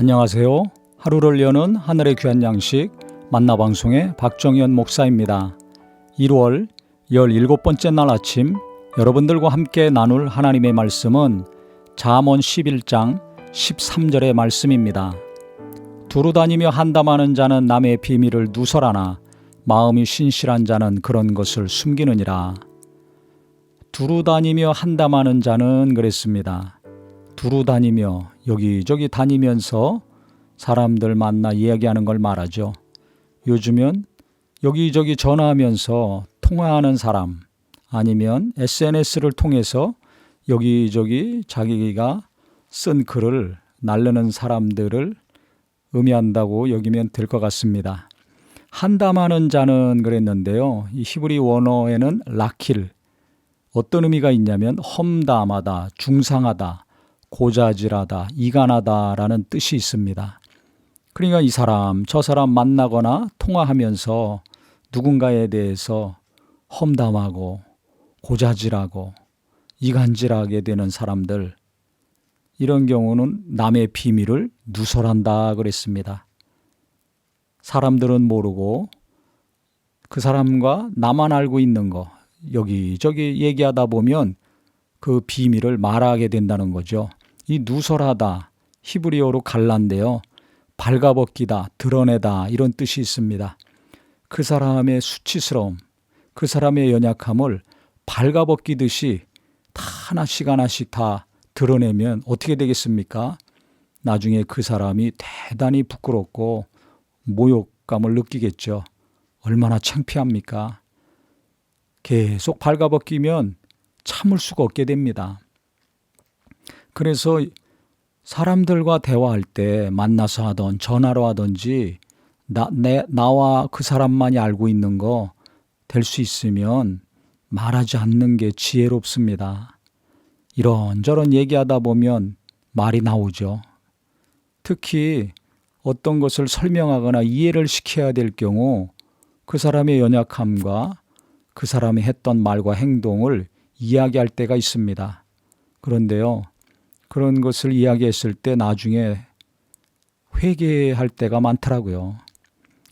안녕하세요. 하루를 여는 하늘의 귀한 양식 만나방송의 박정현 목사입니다. 1월 17번째 날 아침 여러분들과 함께 나눌 하나님의 말씀은 잠언 11장 13절의 말씀입니다. 두루 다니며 한담하는 자는 남의 비밀을 누설하나 마음이 신실한 자는 그런 것을 숨기느니라. 두루 다니며 한담하는 자는 그랬습니다. 두루 다니며 여기저기 다니면서 사람들 만나 이야기하는 걸 말하죠. 요즘은 여기저기 전화하면서 통화하는 사람 아니면 SNS를 통해서 여기저기 자기가 쓴 글을 날르는 사람들을 의미한다고 여기면 될 것 같습니다. 한담하는 자는 그랬는데요. 이 히브리 원어에는 라킬 어떤 의미가 있냐면 험담하다, 중상하다, 고자질하다, 이간하다라는 뜻이 있습니다. 그러니까 이 사람, 저 사람 만나거나 통화하면서 누군가에 대해서 험담하고 고자질하고 이간질하게 되는 사람들, 이런 경우는 남의 비밀을 누설한다 그랬습니다. 사람들은 모르고 그 사람과 나만 알고 있는 거 여기저기 얘기하다 보면 그 비밀을 말하게 된다는 거죠. 이 누설하다 히브리어로 갈란데요. 발가벗기다, 드러내다 이런 뜻이 있습니다. 그 사람의 수치스러움, 그 사람의 연약함을 발가벗기듯이 다 하나씩 하나씩 다 드러내면 어떻게 되겠습니까? 나중에 그 사람이 대단히 부끄럽고 모욕감을 느끼겠죠. 얼마나 창피합니까? 계속 발가벗기면 참을 수가 없게 됩니다. 그래서 사람들과 대화할 때 만나서 하던 전화로 하든지 나, 내, 나와 그 사람만이 알고 있는 거 될 수 있으면 말하지 않는 게 지혜롭습니다. 이런저런 얘기하다 보면 말이 나오죠. 특히 어떤 것을 설명하거나 이해를 시켜야 될 경우 그 사람의 연약함과 그 사람이 했던 말과 행동을 이야기할 때가 있습니다. 그런데요, 그런 것을 이야기했을 때 나중에 회개할 때가 많더라고요.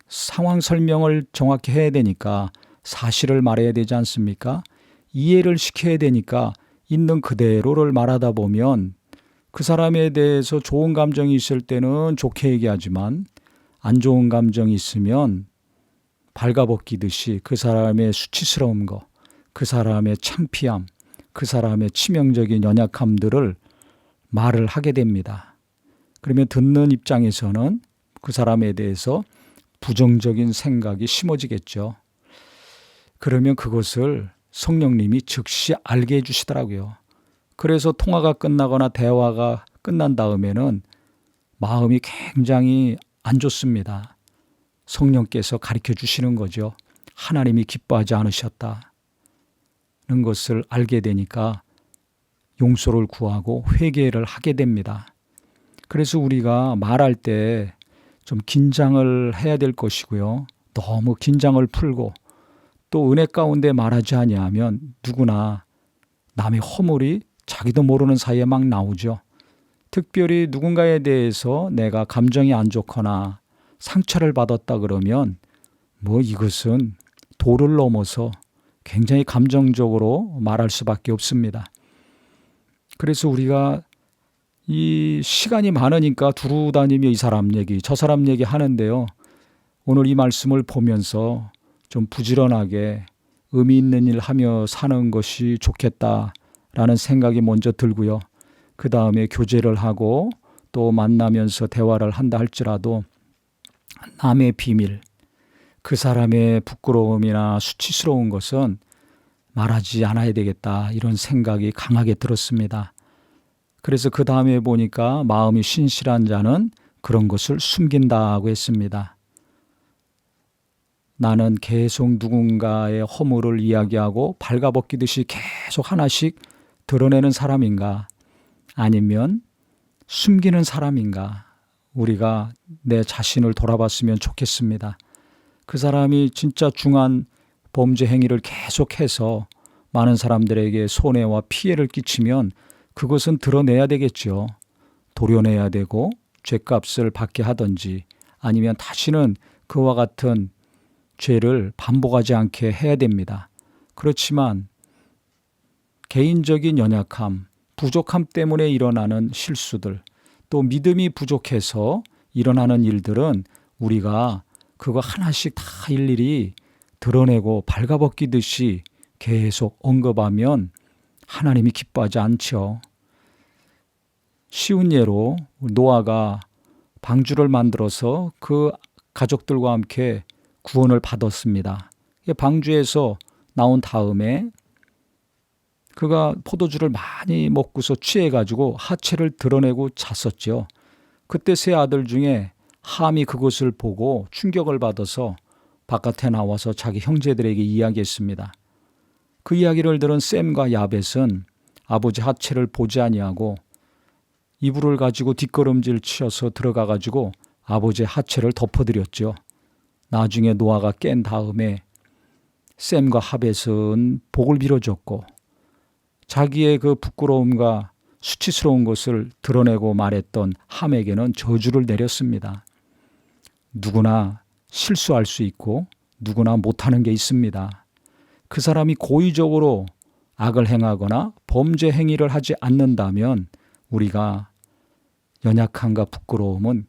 상황 설명을 정확히 해야 되니까 사실을 말해야 되지 않습니까? 이해를 시켜야 되니까 있는 그대로를 말하다 보면 그 사람에 대해서 좋은 감정이 있을 때는 좋게 얘기하지만 안 좋은 감정이 있으면 발가벗기듯이 그 사람의 수치스러운 거, 그 사람의 창피함, 그 사람의 치명적인 연약함들을 말을 하게 됩니다. 그러면 듣는 입장에서는 그 사람에 대해서 부정적인 생각이 심어지겠죠. 그러면 그것을 성령님이 즉시 알게 해주시더라고요. 그래서 통화가 끝나거나 대화가 끝난 다음에는 마음이 굉장히 안 좋습니다. 성령께서 가르쳐 주시는 거죠. 하나님이 기뻐하지 않으셨다는 것을 알게 되니까 용서를 구하고 회개를 하게 됩니다. 그래서 우리가 말할 때 좀 긴장을 해야 될 것이고요. 너무 긴장을 풀고 또 은혜 가운데 말하지 아니하면 누구나 남의 허물이 자기도 모르는 사이에 막 나오죠. 특별히 누군가에 대해서 내가 감정이 안 좋거나 상처를 받았다 그러면 뭐 이것은 도를 넘어서 굉장히 감정적으로 말할 수밖에 없습니다. 그래서 우리가 이 시간이 많으니까 두루 다니며 이 사람 얘기, 저 사람 얘기 하는데요. 오늘 이 말씀을 보면서 좀 부지런하게 의미 있는 일 하며 사는 것이 좋겠다라는 생각이 먼저 들고요. 그 다음에 교제를 하고 또 만나면서 대화를 한다 할지라도 남의 비밀, 그 사람의 부끄러움이나 수치스러운 것은 말하지 않아야 되겠다 이런 생각이 강하게 들었습니다. 그래서 그 다음에 보니까 마음이 신실한 자는 그런 것을 숨긴다고 했습니다. 나는 계속 누군가의 허물을 이야기하고 발가벗기듯이 계속 하나씩 드러내는 사람인가? 아니면 숨기는 사람인가? 우리가 내 자신을 돌아봤으면 좋겠습니다. 그 사람이 진짜 중한 범죄 행위를 계속해서 많은 사람들에게 손해와 피해를 끼치면 그것은 드러내야 되겠죠. 도려내야 되고 죄값을 받게 하든지 아니면 다시는 그와 같은 죄를 반복하지 않게 해야 됩니다. 그렇지만 개인적인 연약함, 부족함 때문에 일어나는 실수들, 또 믿음이 부족해서 일어나는 일들은 우리가 그거 하나씩 다 일일이 드러내고 발가벗기듯이 계속 언급하면 하나님이 기뻐하지 않죠. 쉬운 예로 노아가 방주를 만들어서 그 가족들과 함께 구원을 받았습니다. 방주에서 나온 다음에 그가 포도주를 많이 먹고서 취해가지고 하체를 드러내고 잤었죠. 그때 세 아들 중에 함이 그것을 보고 충격을 받아서 바깥에 나와서 자기 형제들에게 이야기했습니다. 그 이야기를 들은 샘과 야벳은 아버지 하체를 보지 아니하고 이불을 가지고 뒷걸음질 치어서 들어가 가지고 아버지의 하체를 덮어드렸죠. 나중에 노아가 깬 다음에 샘과 하벳은 복을 빌어줬고 자기의 그 부끄러움과 수치스러운 것을 드러내고 말했던 함에게는 저주를 내렸습니다. 누구나 실수할 수 있고 누구나 못하는 게 있습니다. 그 사람이 고의적으로 악을 행하거나 범죄 행위를 하지 않는다면 우리가 연약함과 부끄러움은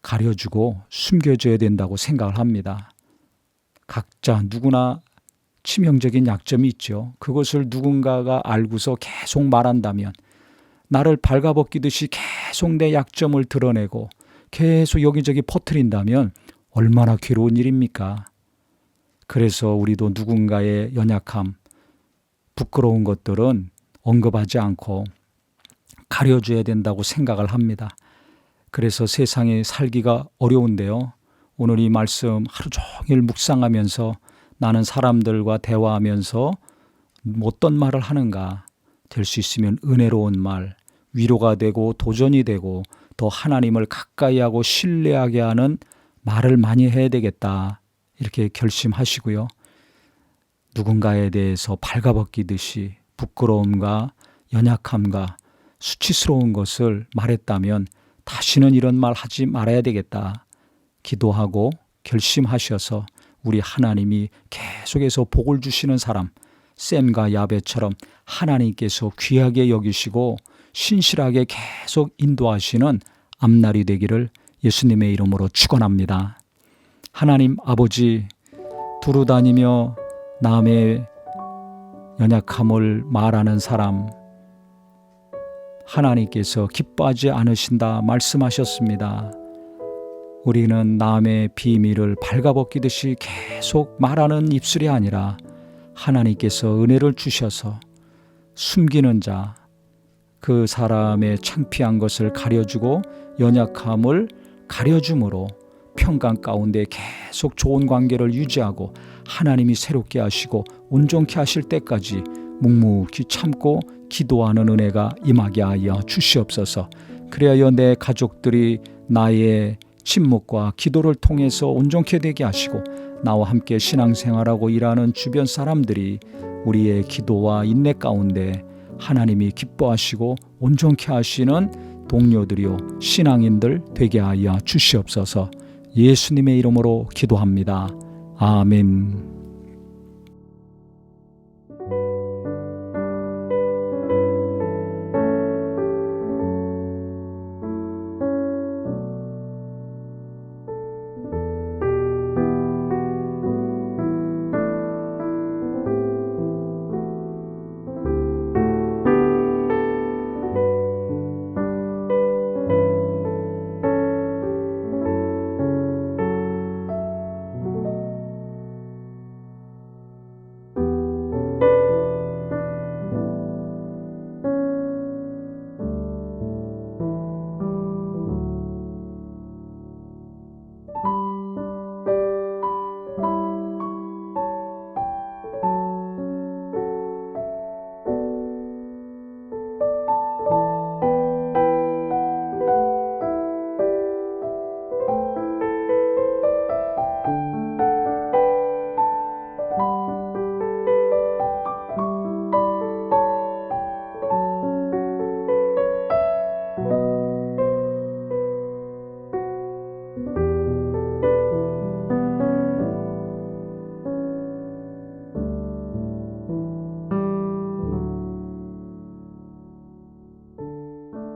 가려주고 숨겨줘야 된다고 생각을 합니다. 각자 누구나 치명적인 약점이 있죠. 그것을 누군가가 알고서 계속 말한다면 나를 발가벗기듯이 계속 내 약점을 드러내고 계속 여기저기 퍼뜨린다면 얼마나 괴로운 일입니까? 그래서 우리도 누군가의 연약함, 부끄러운 것들은 언급하지 않고 가려줘야 된다고 생각을 합니다. 그래서 세상에 살기가 어려운데요. 오늘 이 말씀 하루 종일 묵상하면서 나는 사람들과 대화하면서 어떤 말을 하는가 될 수 있으면 은혜로운 말, 위로가 되고 도전이 되고 더 하나님을 가까이 하고 신뢰하게 하는 말을 많이 해야 되겠다. 이렇게 결심하시고요. 누군가에 대해서 발가벗기듯이 부끄러움과 연약함과 수치스러운 것을 말했다면 다시는 이런 말 하지 말아야 되겠다. 기도하고 결심하셔서 우리 하나님이 계속해서 복을 주시는 사람, 샘과 야베처럼 하나님께서 귀하게 여기시고 신실하게 계속 인도하시는 앞날이 되기를 예수님의 이름으로 축원합니다. 하나님 아버지 두루 다니며 남의 연약함을 말하는 사람 하나님께서 기뻐하지 않으신다 말씀하셨습니다. 우리는 남의 비밀을 발가벗기듯이 계속 말하는 입술이 아니라 하나님께서 은혜를 주셔서 숨기는 자, 그 사람의 창피한 것을 가려주고 연약함을 가려줌으로 평강 가운데 계속 좋은 관계를 유지하고 하나님이 새롭게 하시고 온전케 하실 때까지 묵묵히 참고 기도하는 은혜가 임하게 하여 주시옵소서. 그래야 내 가족들이 나의 침묵과 기도를 통해서 온전케 되게 하시고 나와 함께 신앙생활하고 일하는 주변 사람들이 우리의 기도와 인내 가운데 하나님이 기뻐하시고 온전케 하시는 동료들이요 신앙인들 되게 하여 주시옵소서. 예수님의 이름으로 기도합니다. 아멘.